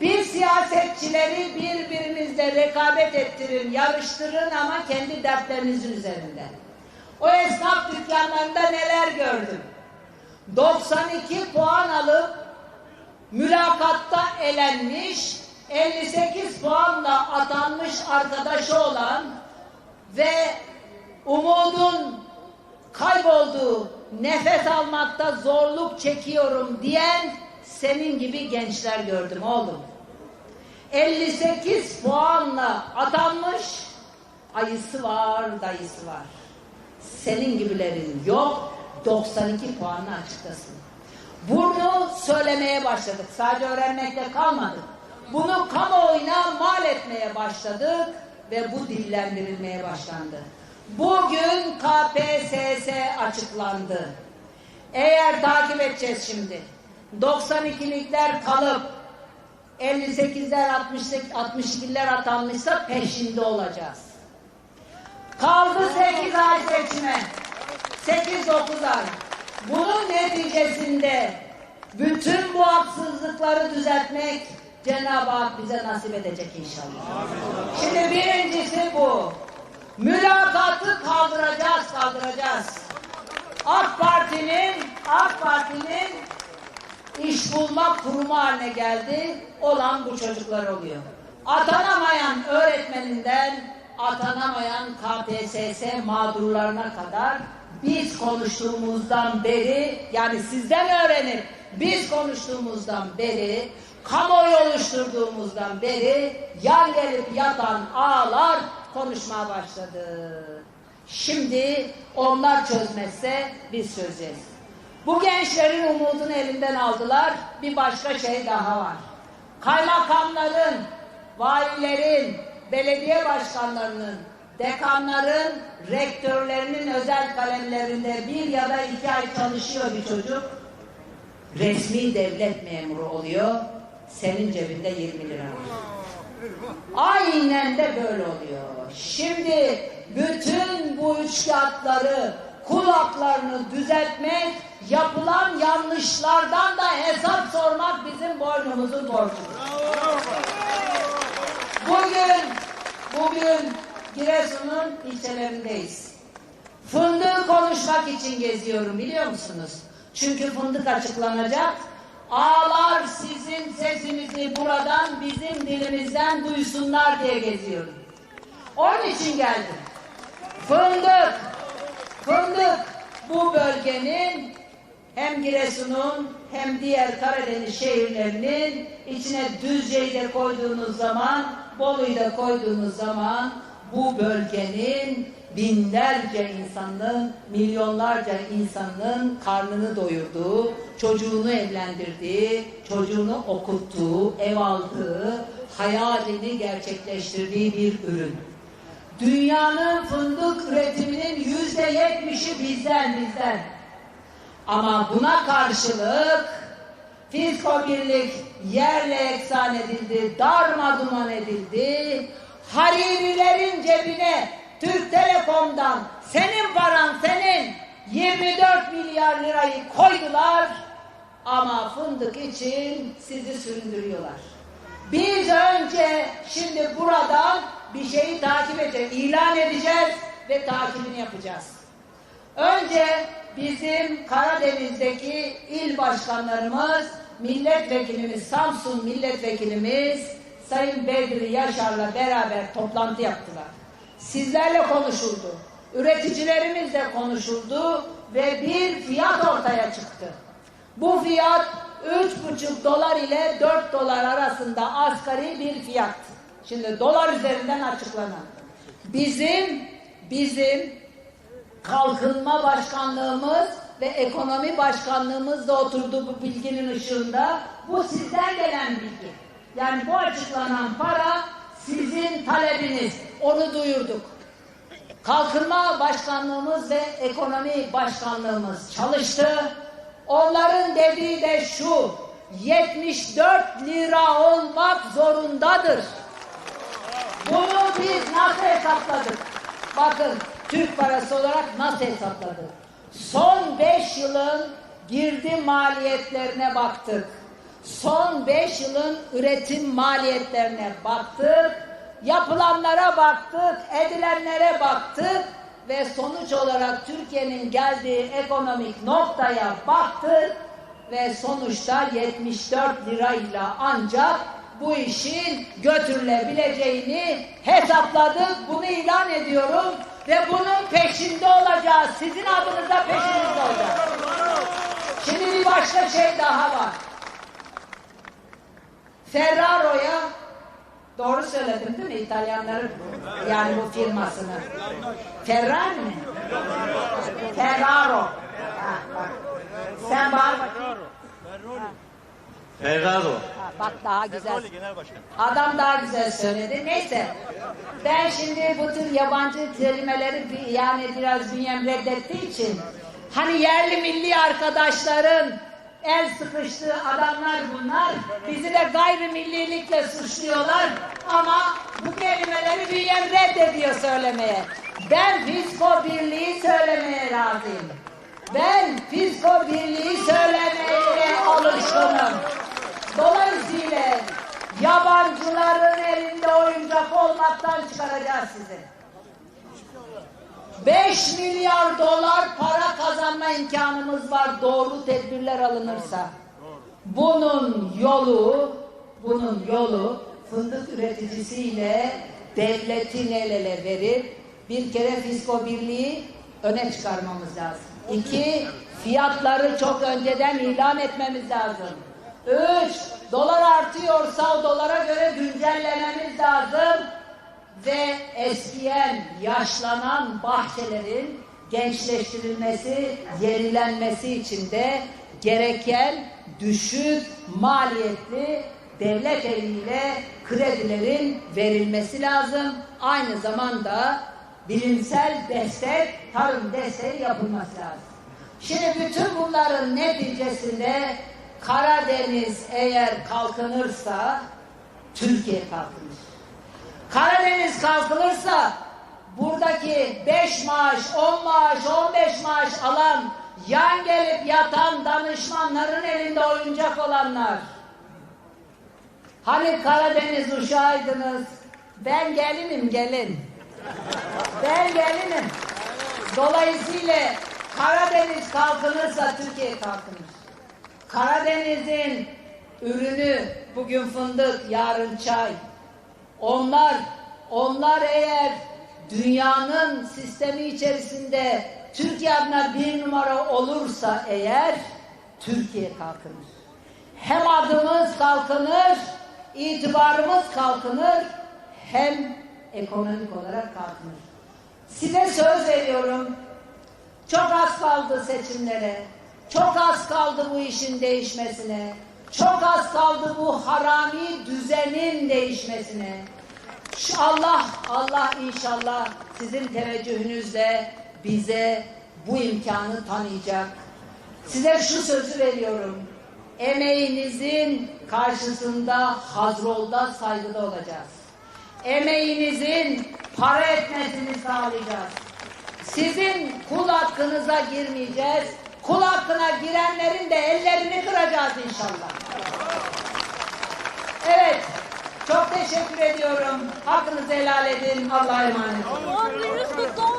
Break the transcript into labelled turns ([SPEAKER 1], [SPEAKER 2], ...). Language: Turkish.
[SPEAKER 1] Biz siyasetçileri birbirimizle rekabet ettirin, yarıştırın ama kendi dertlerinizin üzerinde. O esnaf dükkanlarında neler gördüm. 92 puan alıp mülakatta elenmiş, 58 puanla atanmış arkadaşı olan ve umudun kaybolduğu, nefes almakta zorluk çekiyorum diyen senin gibi gençler gördüm oğlum. 58 puanla atanmış, ayısı var, dayısı var. Senin gibilerin yok, 92 puanla açıktasın. Bunu söylemeye başladık. Sadece öğrenmekle kalmadık. Bunu kamuoyuna mal etmeye başladık ve bu dillendirilmeye başlandı. Bugün KPSS açıklandı. Eğer takip edeceğiz şimdi. 92'likler kalıp 58'ler 62'ler atanmışsa peşinde olacağız. Kaldı 8 ay seçime. 8-9 ay. Bunun neticesinde bütün bu haksızlıkları düzeltmek Cenab-ı Hak bize nasip edecek inşallah. Şimdi birincisi bu. Mülakatı kaldıracağız, kaldıracağız. AK Parti'nin AK Parti'nin iş bulma kurumu haline geldi. Olan bu çocuklar oluyor. Atanamayan öğretmeninden atanamayan KPSS mağdurlarına kadar biz konuştuğumuzdan beri yani sizden öğrenip biz konuştuğumuzdan beri kamuoyu oluşturduğumuzdan beri yan gelip yatan ağlar konuşmaya başladı. Şimdi onlar çözmezse biz çözeceğiz. Bu gençlerin umudunu elinden aldılar. Bir başka şey daha var. Kaymakamların, valilerin, belediye başkanlarının, dekanların, rektörlerinin özel kalemlerinde bir ya da iki ay çalışıyor bir çocuk. Resmi devlet memuru oluyor. Senin cebinde 20 lira var. Aynen de böyle oluyor. Şimdi bütün bu üçkağıtları, kulaklarını düzeltmek, yapılan yanlışlardan da hesap sormak bizim boynumuzun borcudur. Bugün, bugün Giresun'un ilçelerindeyiz. Fındığı konuşmak için geziyorum biliyor musunuz? Çünkü fındık açıklanacak. Ağlar sizin sesinizi buradan bizim dilimizden duysunlar diye geziyorum. Onun için geldim. Fındık, fındık bu bölgenin hem Giresun'un hem diğer Karadeniz şehirlerinin içine Düzce'yi de koyduğunuz zaman, Bolu'yu da koyduğunuz zaman bu bölgenin binlerce insanın, milyonlarca insanın karnını doyurduğu, çocuğunu evlendirdiği, çocuğunu okuttuğu, ev aldığı, hayalini gerçekleştirdiği bir ürün. Dünyanın fındık üretiminin yüzde yetmişi bizden, bizden. Ama buna karşılık Fisko Birlik yerle eksan edildi, darma duman edildi. Haririlerin cebine Türk Telekom'dan senin paran senin 24 milyar lirayı koydular ama fındık için sizi süründürüyorlar. Biz önce şimdi buradan bir şeyi takip edeceğiz, ilan edeceğiz ve takibini yapacağız. Önce bizim Karadeniz'deki il başkanlarımız, milletvekilimiz, Samsun milletvekilimiz Sayın Bedri Yaşar'la beraber toplantı yaptılar. Sizlerle konuşuldu. Üreticilerimizle konuşuldu ve bir fiyat ortaya çıktı. Bu fiyat 3,5 dolar ile 4 dolar arasında asgari bir fiyat. Şimdi dolar üzerinden açıklanan. Bizim bizim kalkınma başkanlığımız ve ekonomi başkanlığımız da oturdu bu bilginin ışığında. Bu sizden gelen bilgi. Yani bu açıklanan para sizin talebiniz. Onu duyurduk. Kalkınma başkanlığımız ve ekonomi başkanlığımız çalıştı. Onların dediği de şu. 74 lira olmak zorundadır. Bunu biz nasıl hesapladık? Bakın Türk parası olarak nasıl hesapladık? Son 5 yılın girdi maliyetlerine baktık. Son 5 yılın üretim maliyetlerine baktık, yapılanlara baktık, edilenlere baktık ve sonuç olarak Türkiye'nin geldiği ekonomik noktaya baktık ve sonuçta 74 lirayla ancak bu işin götürülebileceğini hesapladık. Bunu ilan ediyorum ve bunun peşinde olacağız. Sizin adınıza peşinizde olacağız. Şimdi bir başka şey daha var. Ferraro'ya doğru söyledim değil mi İtalyanların yani bu firmasını? Ferrari mi? Ferraro. Ha, bak. Sen bakayım.
[SPEAKER 2] Ferraro.
[SPEAKER 1] Ha, bak daha güzel.
[SPEAKER 2] Genel Başkan.
[SPEAKER 1] Adam daha güzel söyledi. Neyse. Ben şimdi bu tür yabancı kelimeleri bir- yani biraz bünyem reddettiği için hani yerli milli arkadaşların el sıkıştığı adamlar bunlar. Bizi de gayrimillilikle suçluyorlar ama bu kelimeleri bünyem reddediyor söylemeye. Ben fisko birliği söylemeye razıyım. Ben fisko birliği söylemeye alışkınım. Dolayısıyla yabancıların elinde oyuncak olmaktan çıkaracağız sizi. 5 milyar dolar para kazanma imkanımız var doğru tedbirler alınırsa. Bunun yolu, bunun yolu fındık üreticisiyle devletin el ele verip bir kere fisko birliği öne çıkarmamız lazım. İki, fiyatları çok önceden ilan etmemiz lazım. Üç, dolar artıyorsa dolara göre güncellememiz lazım ve eskiyen, yaşlanan bahçelerin gençleştirilmesi, yenilenmesi için de gereken düşük maliyetli devlet eliyle kredilerin verilmesi lazım. Aynı zamanda bilimsel destek, tarım desteği yapılması lazım. Şimdi bütün bunların neticesinde Karadeniz eğer kalkınırsa Türkiye kalkınır. Karadeniz kalkılırsa buradaki 5 maaş, 10 maaş, 15 maaş alan, yan gelip yatan danışmanların elinde oyuncak olanlar. Hani Karadeniz uşağıydınız, ben gelinim gelin. Ben gelinim. Dolayısıyla Karadeniz kalkınırsa Türkiye kalkınır. Karadeniz'in ürünü bugün fındık, yarın çay. Onlar, onlar eğer dünyanın sistemi içerisinde Türkiye adına bir numara olursa eğer Türkiye kalkınır. Hem adımız kalkınır, itibarımız kalkınır, hem ekonomik olarak kalkınır. Size söz veriyorum. Çok az kaldı seçimlere. Çok az kaldı bu işin değişmesine. Çok az kaldı bu harami düzenin değişmesine. Şu Allah, Allah inşallah sizin teveccühünüzle bize bu imkanı tanıyacak. Size şu sözü veriyorum. Emeğinizin karşısında hazrolda saygıda olacağız. Emeğinizin para etmesini sağlayacağız. Sizin kul hakkınıza girmeyeceğiz. Kul hakkına girenlerin de ellerini kıracağız inşallah. Evet. Çok teşekkür ediyorum. Hakkınızı helal edin. Allah'a emanet olun.